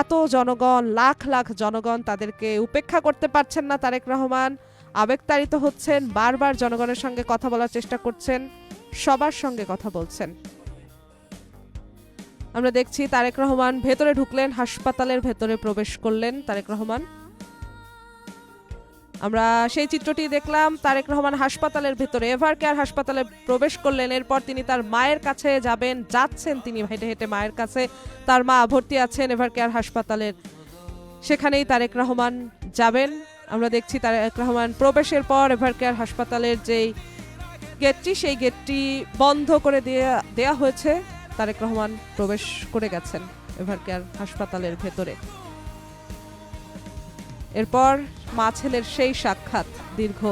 এত জনগণ, লাখ লাখ জনগণ তাদেরকে উপেক্ষা করতে পারছেন না তারেক রহমান। আবেগতাড়িত হচ্ছেন, বারবার জনগণের সঙ্গে কথা বলার চেষ্টা করছেন, সবার সঙ্গে কথা বলছেন। আমরা দেখছি তারেক রহমান ভেতরে ঢুকলেন, হাসপাতালের ভেতরে প্রবেশ করলেন তারেক রহমান। আমরা সেই চিত্রটি দেখলাম তারেক রহমান হাসপাতালের ভেতরে। এভার কেয়ার হাসপাতালে প্রবেশ করলেন, এরপর তিনি তার মায়ের কাছে যাবেন, যাচ্ছেন তিনি হেঁটে হেঁটে মায়ের কাছে। তার মা ভর্তি আছেন এভার কেয়ার হাসপাতালের। সেখানেই তারেক রহমান যাবেন। আমরা দেখছি তারেক রহমান প্রবেশের পর এভার কেয়ার হাসপাতালের যেই গেটটি, সেই গেটটি বন্ধ করে দেয়া দেয়া হয়েছে। তারেক রহমান প্রবেশ করে গেছেন এভার কেয়ার হাসপাতালের ভেতরে। এরপর মা ছেলের সেই সাক্ষাৎ দীর্ঘ।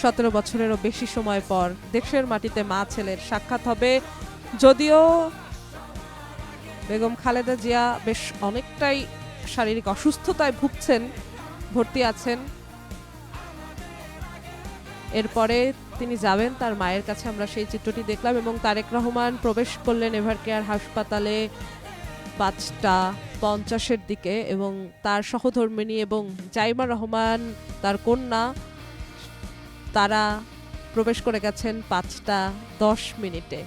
সতেরো বছরেরও বেশি সময় পর দেশের মাটিতে মা ছেলের সাক্ষাৎ হবে। যদিও বেগম খালেদা জিয়া বেশ অনেকটাই শারীরিক অসুস্থতায় ভুগছেন, ভর্তি আছেন। এরপরে তিনি যাবেন, তার মায়ের কাছে আমরা সেই চিত্রটি দেখলাম এবং তারেক রহমান প্রবেশ করলেন এভার কেয়ার হাসপাতালে। পাঁচটা পঞ্চাশের দিকে এবং তার সহধর্মিনী এবং জাইমা রহমান, তার কন্যা, তারা প্রবেশ করে গেছেন পাঁচটা দশ মিনিটে।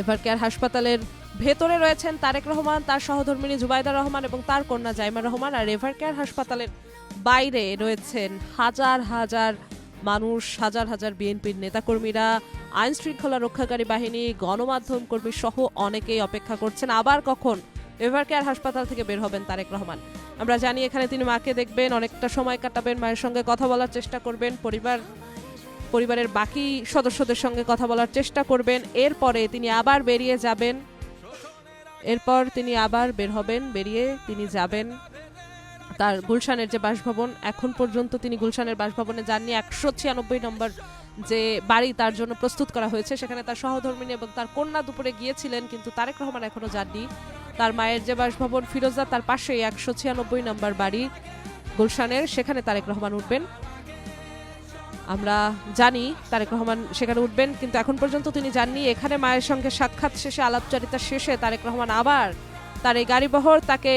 এভার কেয়ার হাসপাতালের ভেতরে রয়েছেন তারেক রহমান, তার সহধর্মিনী জুবাইদা রহমান এবং তার কন্যা জাইমা রহমান। আর এভার কেয়ার হাসপাতালের বাইরে রয়েছেন হাজার হাজার মানুষ, হাজার হাজার বিএনপির নেতাকর্মীরা, আইন শৃঙ্খলা রক্ষাকারী বাহিনী, গণমাধ্যম কর্মী সহ অনেকেই অপেক্ষা করছেন। আবার কখন? এভার কেয়ার হাসপাতাল থেকে বের হবেন তারেক রহমান? আমরা জানি এখানে তিনি মাকে দেখবেন, অনেকটা সময় কাটাবেন মায়ের সঙ্গে কথা বলার চেষ্টা করবেন, পরিবার, পরিবারের বাকি সদস্যদের সঙ্গে কথা বলার চেষ্টা করবেন। এরপরে তিনি আবার বেরিয়ে যাবেন। এরপর তিনি আবার বের হবেন, বেরিয়ে তিনি যাবেন। তার গুলশানের যে বাসভবন, এখন পর্যন্ত তিনি গুলশানের বাসভবনে যাননি। একশো ছিয়ানব্বই নম্বর যে বাড়ি তার জন্য প্রস্তুত করা হয়েছে, সেখানে তার সহধর্মিনী এবং তার কন্যা দুপুরে গিয়েছিলেন, কিন্তু তারেক রহমান এখনও যাননি। তার মায়ের যে বাসভবন ফিরোজা, তার পাশেই একশো ছিয়ানব্বই নম্বর বাড়ি গুলশানের, সেখানে তারেক রহমান উঠবেন। আমরা জানি তারেক রহমান সেখানে উঠবেন, কিন্তু এখন পর্যন্ত তিনি যাননি। এখানে মায়ের সঙ্গে সাক্ষাৎ শেষে, আলাপচারিতা শেষে তারেক রহমান আবার তার এই গাড়িবহর তাকে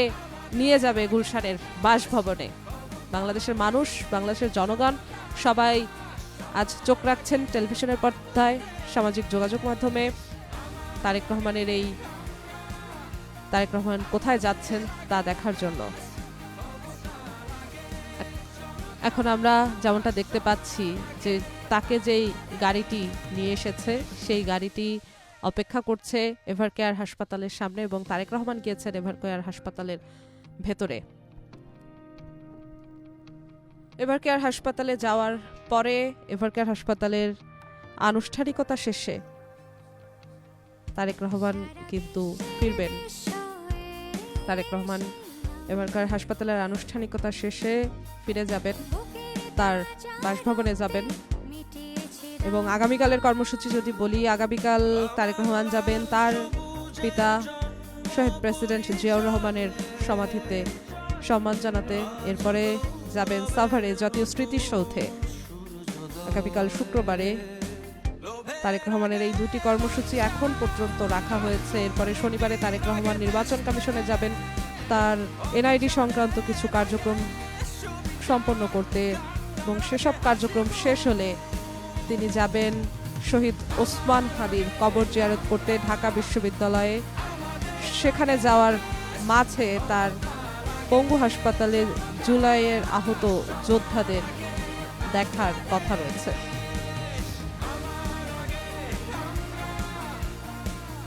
নিয়ে যাবে গুলশানের বাসভবনে। বাংলাদেশের মানুষ, বাংলাদেশের জনগণ, সবাই আজ চোখ রাখছেন টেলিভিশনের পর্দায় সামাজিক যোগাযোগ মাধ্যমে। তারেক রহমানের এই তারেক রহমান কোথায় যাচ্ছেন তা দেখার জন্য। এখন আমরা যেমনটা দেখতে পাচ্ছি যে তাকে যেই গাড়িটি নিয়ে এসেছে, সেই গাড়িটি অপেক্ষা করছে এভার কেয়ার হাসপাতালের সামনে এবং তারেক রহমান গিয়েছেন এভার কেয়ার হাসপাতালের ভেতরে। এভার কেয়ার হাসপাতালে যাওয়ার পরে এভার কেয়ার হাসপাতালের আনুষ্ঠানিকতা শেষে তারেক রহমান কিন্তু ফিরবেন। তারেক রহমান এবারকার হাসপাতালের আনুষ্ঠানিকতা শেষে ফিরে যাবেন, তার বাসভবনে যাবেন এবং আগামীকালের কর্মসূচি যদি বলি, আগামীকাল তারেক রহমান যাবেন, তার পিতা, শহীদ প্রেসিডেন্ট জিয়াউর রহমানের সমাধিতে সম্মান জানাতে এরপরে যাবেন সাভারে জাতীয় স্মৃতিসৌধে আগামীকাল শুক্রবারে তারেক রহমানের এই দুটি কর্মসূচি এখন পর্যন্ত রাখা হয়েছে। এরপরে শনিবারে তারেক রহমান নির্বাচন কমিশনে যাবেন। তার এনআইডি সংক্রান্ত কিছু কার্যক্রম সম্পন্ন করতে এবং সেসব কার্যক্রম শেষ হলে তিনি যাবেন শহীদ ওসমান হাদির কবর জিয়ারত করতে ঢাকা বিশ্ববিদ্যালয়ে। সেখানে যাওয়ার মাঝে তার পঙ্গু হাসপাতালে জুলাইয়ের আহত যোদ্ধাদের দেখার কথা রয়েছে।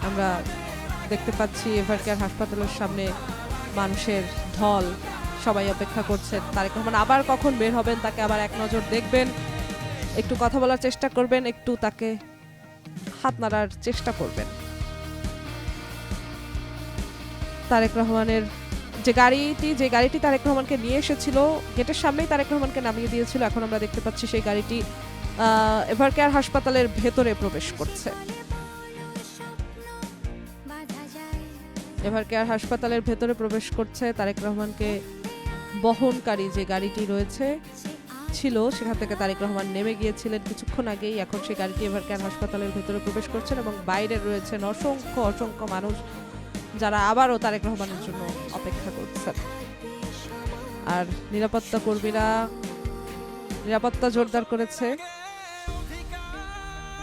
আমরা দেখতে পাচ্ছি এভারকেয়ার হাসপাতালের সামনে মানুষের ঢল, সবাই অপেক্ষা করছেন। তারেক রহমান আবার কখন বের হবেন, তাকে আবার এক নজর দেখবেন। একটু কথা বলার চেষ্টা করবেন, একটু তাকে হাত নাড়ার চেষ্টা করবেন। তারেক রহমানের যে গাড়িটি যে গাড়িটি তারেক রহমানকে নিয়ে এসেছিল, গেটের সামনেই তারেক রহমানকে নামিয়ে দিয়েছিল, এখন আমরা দেখতে পাচ্ছি সেই গাড়িটি এভারকেয়ার হাসপাতালের ভেতরে প্রবেশ করছে। এভার কেয়ার হাসপাতালের ভেতরে প্রবেশ করছে তারেক রহমানকে বহনকারী যে গাড়িটি রয়েছে, ছিল, সেখান থেকে তারেক রহমান নেমে গিয়েছিলেন কিছুক্ষণ আগেই। এখন সেই গাড়িটি এভার কেয়ার হাসপাতালের ভেতরে প্রবেশ করছেন এবং বাইরে রয়েছেন অসংখ্য অসংখ্য মানুষ। যারা আবারও তারেক রহমানের জন্য অপেক্ষা করছেন। আর নিরাপত্তা কর্মীরা নিরাপত্তা জোরদার করেছে।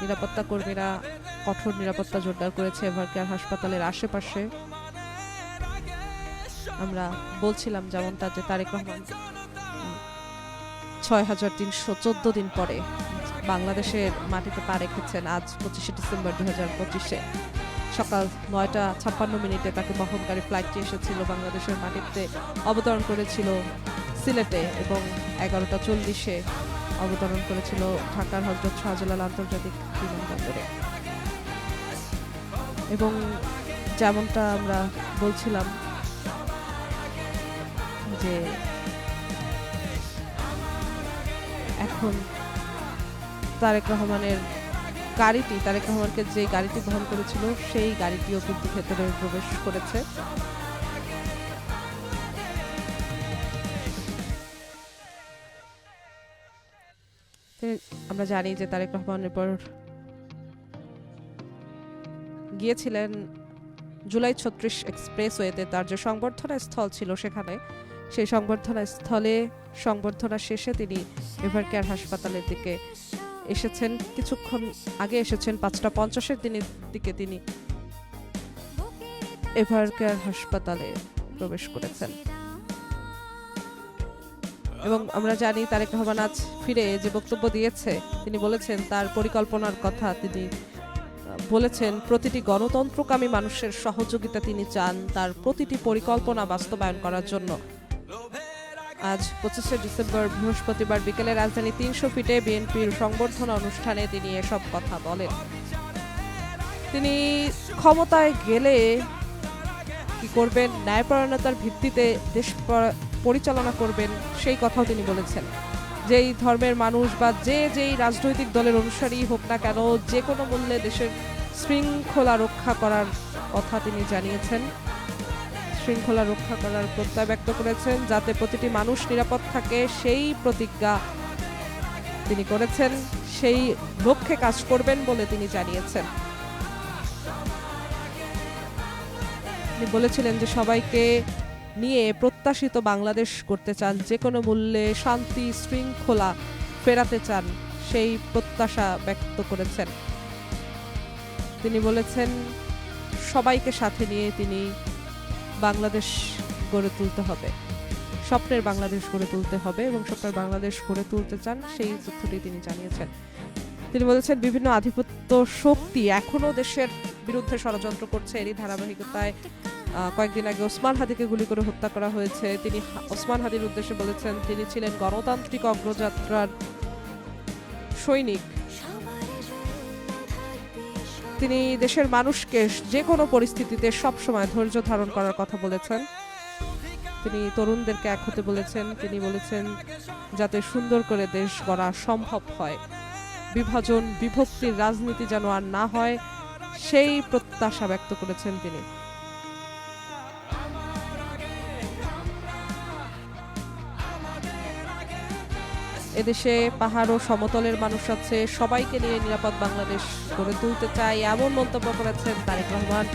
নিরাপত্তা কর্মীরা কঠোর নিরাপত্তা জোরদার করেছে এভারকেয়ার হাসপাতালের আশেপাশে। আমরা বলছিলাম যেমনটা যে তারেক রহমান, ছয় হাজার তিনশো চোদ্দ দিন পরে বাংলাদেশের মাটিতে পা রেখেছেন আজ পঁচিশে ডিসেম্বর দু হাজার পঁচিশে। সকাল নয়টা ছাপ্পান্ন মিনিটে তাকে বহনকারী ফ্লাইটটি এসেছিল বাংলাদেশের মাটিতে অবতরণ করেছিল সিলেটে এবং এগারোটা চল্লিশে অবতরণ করেছিল ঢাকার হজরত শাহজালাল আন্তর্জাতিক বিমানবন্দরে। এবং যেমনটা আমরা বলছিলাম যে এখন তারেক রহমানের গাড়িটি, তারেক রহমানকে যে গাড়িটি বহন করেছিল, সেই গাড়িটিও কিন্তু ভেতরে প্রবেশ করেছে। আমরা জানি যে তারেক রহমানের পর গিয়েছিলেন জুলাই ছত্রিশ এক্সপ্রেসওয়েতে। তার যে সংবর্ধনা স্থল ছিল সেখানে, সেই সংবর্ধনা স্থলে সংবর্ধনা শেষে তিনি এভারকেয়ার হাসপাতালের দিকে এসেছেন, কিছুক্ষণ আগে এসেছেন, পাঁচটা পঞ্চাশের দিনের দিকে তিনি এভারকেয়ার হাসপাতালে প্রবেশ করেছেন। এবং আমরা জানি তারেক রহমান আজ ফিরে যে বক্তব্য দিয়েছে, তিনি বলেছেন তার পরিকল্পনার কথা তিনি বলেছেন, প্রতিটি গণতন্ত্রকামী মানুষের সহযোগিতা তিনি চান তার প্রতিটি পরিকল্পনা বাস্তবায়ন করার জন্য। আজ পঁচিশে ডিসেম্বর বৃহস্পতিবার বিকেলে রাজধানী তিনশো ফিটে বিএনপির সংবর্ধনা অনুষ্ঠানে তিনি এসব কথা বলেন। তিনি ক্ষমতায় গেলে কি করবেন, ন্যায়পরায়ণতার ভিত্তিতে দেশ পরিচালনা করবেন, সেই কথাও তিনি বলেছেন। যেই ধর্মের মানুষ বা যে যেই রাজনৈতিক দলের অনুসারী হোক না কেন, যে কোনো মূল্যে দেশের শৃঙ্খলা রক্ষা করার কথা তিনি জানিয়েছেন। শৃঙ্খলা রক্ষা করার প্রত্যয় ব্যক্ত করেছেন, যাতে প্রতিটি মানুষ নিরাপদ থাকে, সেই প্রতিজ্ঞা তিনি করেছেন, সেই লক্ষ্যে কাজ করবেন বলে তিনি জানিয়েছেন। তিনি বলেছিলেন যে সবাইকে নিয়ে প্রত্যাশিত বাংলাদেশ করতে চান, যে কোনো মূল্যে শান্তি, শৃঙ্খলা ফেরাতে চান, সেই প্রত্যাশা ব্যক্ত করেছেন। তিনি বলেছেন, সবাইকে সাথে নিয়ে তিনি বাংলাদেশ গড়ে তুলতে হবে। স্বপ্নের বাংলাদেশ গড়ে তুলতে হবে এবং স্বপ্নের বাংলাদেশ গড়ে তুলতে চান সেই তথ্যটি তিনি জানিয়েছেন। তিনি বলেছেন, বিভিন্ন আধিপত্য শক্তি এখনও দেশের বিরুদ্ধে ষড়যন্ত্র করছে। এরই ধারাবাহিকতায় কয়েকদিন আগে ওসমান হাদিকে গুলি করে হত্যা করা হয়েছে। তিনি ওসমান হাদির উদ্দেশ্যে বলেছেন, তিনি ছিলেন গণতান্ত্রিক অগ্রযাত্রার সৈনিক। তিনি দেশের মানুষকে যে কোনো পরিস্থিতিতে সবসময় ধৈর্য ধারণ করার কথা বলেছেন। তিনি তরুণদেরকে এক হতে বলেছেন, তিনি বলেছেন, যাতে সুন্দর করে দেশ গড়া সম্ভব হয়। বিভাজন, বিভক্তির রাজনীতি যেন আর না হয়, সেই প্রত্যাশা ব্যক্ত করেছেন তিনি। এদেশে পাহাড় ও সমতলের মানুষ আছে, সবাইকে নিয়ে নিরাপদ বাংলাদেশ গড়ে তুলতে চাই, এমন মন্তব্য করেছেন তারেক রহমান।